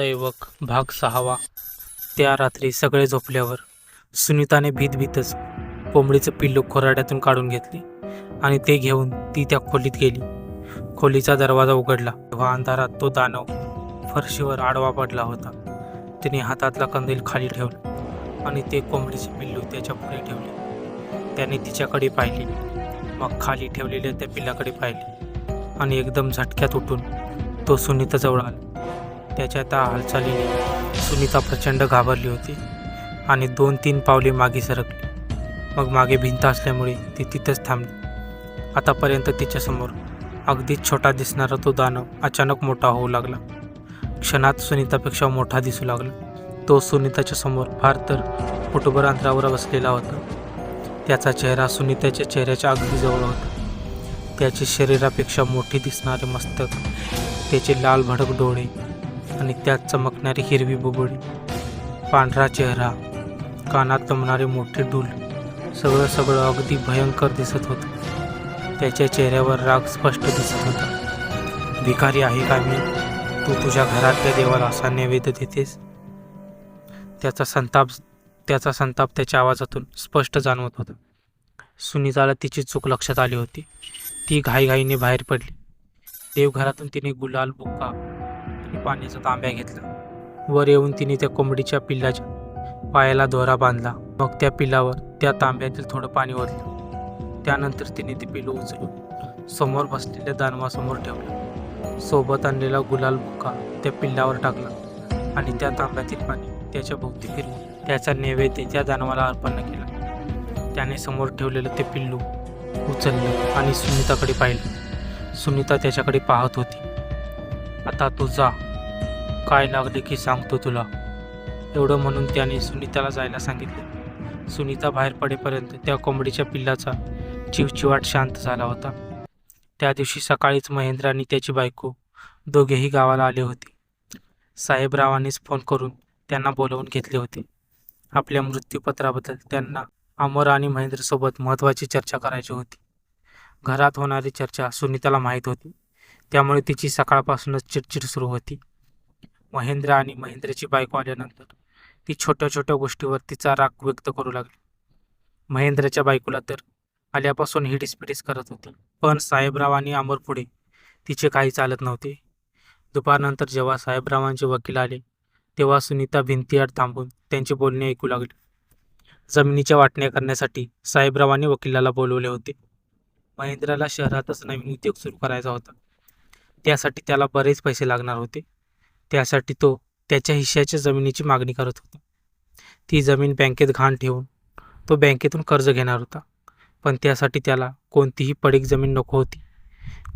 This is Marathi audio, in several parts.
दैवक भाग सहावा. त्या रात्री सगळे झोपल्यावर सुनीताने भीतभीतच कोंबडीचं पिल्लू खोराड्यातून काढून घेतले आणि ते घेऊन ती त्या खोलीत गेली. खोलीचा दरवाजा उघडला. तेव्हा अंधारात तो दानव फरशीवर आडवा पडला होता. तिने हातातला कंदील खाली ठेवला आणि ते कोंबडीचे पिल्लू त्याच्या पुढे ठेवले. त्याने तिच्याकडे पाहिली. मग खाली ठेवलेल्या त्या पिल्लाकडे पाहिले आणि एकदम झटक्यात उठून तो सुनीताजवळ आला. त्याच्या त्या हालचालीने सुनीता प्रचंड घाबरली होती आणि दोन तीन पावले मागे सरकली. मग मागे भिंत असल्यामुळे ती तिथंच थांबली. आतापर्यंत तिच्यासमोर अगदीच छोटा दिसणारा तो दानव अचानक मोठा होऊ लागला. क्षणात सुनीतापेक्षा मोठा दिसू लागला. तो सुनीताच्या समोर फार तर फुटभर अंतरावर बसलेला होता. त्याचा चेहरा सुनीताच्या चेहऱ्याच्या अगदी जवळ होता. त्याचे शरीरापेक्षा मोठे दिसणारे मस्तक त्याचे लाल भडक डोळे आणि त्यात चमकणारी हिरवी बुबुळी पांढरा चेहरा कानात जमणारे मोठे डूल सगळं सगळं अगदी भयंकर दिसत होतं. त्याच्या चेहऱ्यावर राग स्पष्ट दिसत होता. भिकारी आहे का मी? तू तुझ्या घरातल्या देवाला असा नैवेद्य देतेस? त्याचा संताप त्याचा संताप त्याच्या आवाजातून स्पष्ट जाणवत होता. सुनीताला तिची चूक लक्षात आली होती. ती घाईघाईने बाहेर पडली. देवघरातून तिने गुलाल बुक्का आणि पाण्याचा तांब्या घेतला. वर येऊन तिने त्या कोंबडीच्या पिल्लाच्या पायाला दोरा बांधला. मग त्या पिल्लावर त्या तांब्यातील थोडं पाणी ओतलं. त्यानंतर तिने ते पिल्लू उचलून समोर बसलेल्या दानवासमोर ठेवलं. सोबत आणलेला गुलाल बुक्का त्या पिल्लावर टाकला आणि त्या तांब्यातील पाणी त्याच्या भोवती फिरलं त्याचा नैवेद्य त्या दानवाला अर्पण केला. त्याने समोर ठेवलेलं ते पिल्लू उचललं आणि सुनीताकडे पाहिलं. सुनीता त्याच्याकडे पाहत होती. आता तू जा. काय लागले की सांगतो तुला. एवढं म्हणून त्याने सुनीताला जायला सांगितलं. सुनीता बाहेर पडेपर्यंत त्या कोंबडीच्या पिल्लाचा चिवचिवाट शांत झाला होता. त्या दिवशी सकाळीच महेंद्र आणि त्याची बायको दोघेही गावाला आले होते. साहेबरावांनीच फोन करून त्यांना बोलवून घेतले होते. आपल्या मृत्यूपत्राबद्दल त्यांना अमर आणि महेंद्रसोबत महत्त्वाची चर्चा करायची होती. घरात होणारी चर्चा सुनीताला माहीत होती. त्यामुळे तिची सकाळपासूनच चिडचिड सुरू होती. महेंद्र आणि महेंद्रची बायको आल्यानंतर ती छोट्या छोट्या गोष्टीवर तिचा राग व्यक्त करू लागली. महेंद्रच्या बायकोला तर आल्यापासून हिडीसपिडीस करत होती. पण साहेबराव आणि अमर पुढे तिचे काही चालत नव्हते. दुपारनंतर जेव्हा साहेबरावांचे वकील आले तेव्हा सुनीता भिंतीआड थांबून त्यांचे बोलणे ऐकू लागले. जमिनीच्या वाटण्या करण्यासाठी साहेबरावांनी वकिलाला बोलवले होते. महेंद्राला शहरातच नवीन उद्योग सुरू करायचा होता. त्यासाठी त्याला बरेच पैसे लागणार होते. त्यासाठी तो त्याच्या हिश्श्याच्या जमिनीची मागणी करत होता. ती जमीन बँकेत घाण ठेवून तो बँकेतून कर्ज घेणार होता. पण त्यासाठी त्याला कोणतीही पडीक जमीन नको होती.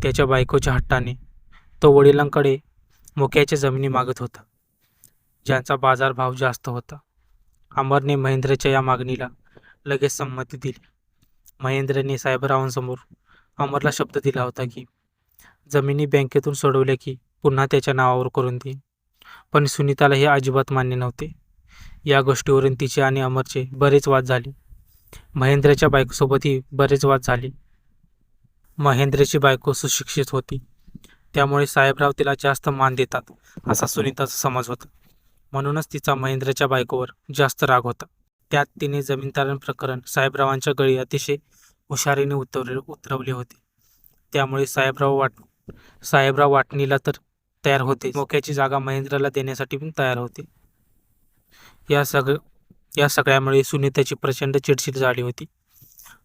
त्याच्या बायकोच्या हट्टाने तो वडिलांकडे मोक्याच्या जमिनी मागत होता. ज्यांचा बाजारभाव जास्त होता. अमरने महेंद्रच्या या मागणीला लगेच संमती दिली. महेंद्रने साहेबरावांसमोर अमरला शब्द दिला होता की जमिनी बँकेतून सोडवल्या की पुन्हा त्याच्या नावावर करून देईन. पण सुनीताला हे अजिबात मान्य नव्हते. या गोष्टीवरून तिचे आणि अमरचे बरेच वाद झाले. महेंद्रच्या बायकोसोबतही बरेच वाद झाले. महेंद्रची बायको सुशिक्षित होती. त्यामुळे साहेबराव तिला जास्त मान देतात असा सुनीताचा समज होता. म्हणूनच तिचा महेंद्रच्या बायकोवर जास्त राग होता. त्यात तिने जमीनतारण प्रकरण साहेबरावांच्या गळी अतिशय हुशारीने उतरले उतरवले होते. त्यामुळे साहेबराव वाट साहेबराव वाटणीला तर तयार होते. मोक्याची जागा महेंद्रला देण्यासाठी पण तयार होते. या सगळं या सगळ्यामुळे सुनीताची प्रचंड चिडचिड झाली होती.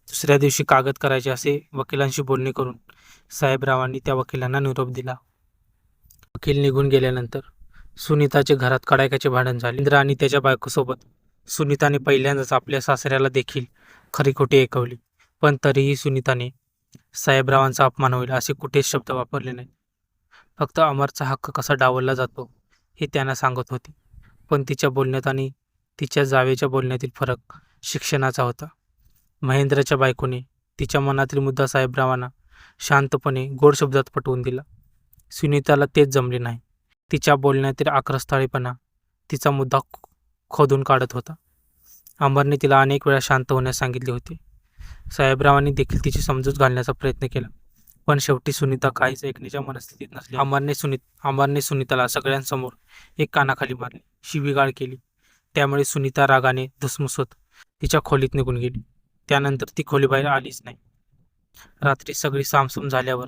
दुसऱ्या दिवशी कागद करायचे असे वकिलांशी बोलणे करून साहेबरावांनी त्या वकिलांना निरोप दिला. वकील निघून गेल्यानंतर सुनीताचे घरात कडाक्याचे भांडण झाले. इंद्र आणि त्याच्या बायकोसोबत सुनीताने पहिल्यांदाच आपल्या सासऱ्याला देखील खरी खोटी ऐकवली. पण तरीही सुनीताने साहेबरावांचा अपमान होईल असे कुठेच शब्द वापरले नाही फक्त अमरचा हक्क कसा डावलला जातो हे त्यांना सांगत होती. पण तिच्या बोलण्यात आणि तिच्या जावेच्या बोलण्यातील फरक शिक्षणाचा होता. महेंद्रच्या बायकोने तिच्या मनातील मुद्दा साहेबरावांना शांतपणे गोड शब्दात पटवून दिला. सुनीताला तेच जमले नाही. तिच्या बोलण्यातील आक्रस्थाळीपणा तिचा मुद्दा खोदून काढत होता. अंबरने तिला अनेक वेळा शांत होण्यास सांगितले होते. साहेबरावांनी देखील तिची समजूत घालण्याचा प्रयत्न केला. पण शेवटी सुनीता काहीच ऐकण्याच्या मनस्थितीत नसली. अमरने सुनीत अमरने सुनीताला सगळ्यांसमोर एक कानाखाली मारली. शिवीगाळ केली. त्यामुळे सुनीता रागाने धुसमुसत तिच्या खोलीत निघून गेली. त्यानंतर ती खोलीबाहेर आलीच नाही. रात्री सगळी सामसूम झाल्यावर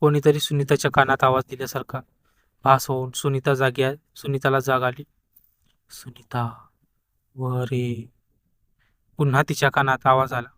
कोणीतरी सुनीताच्या कानात आवाज दिल्यासारखा भास होऊन सुनीता जागी सुनीताला जाग आली. सुनीता वरे पुन्हा तिच्या कानात आवाज आला.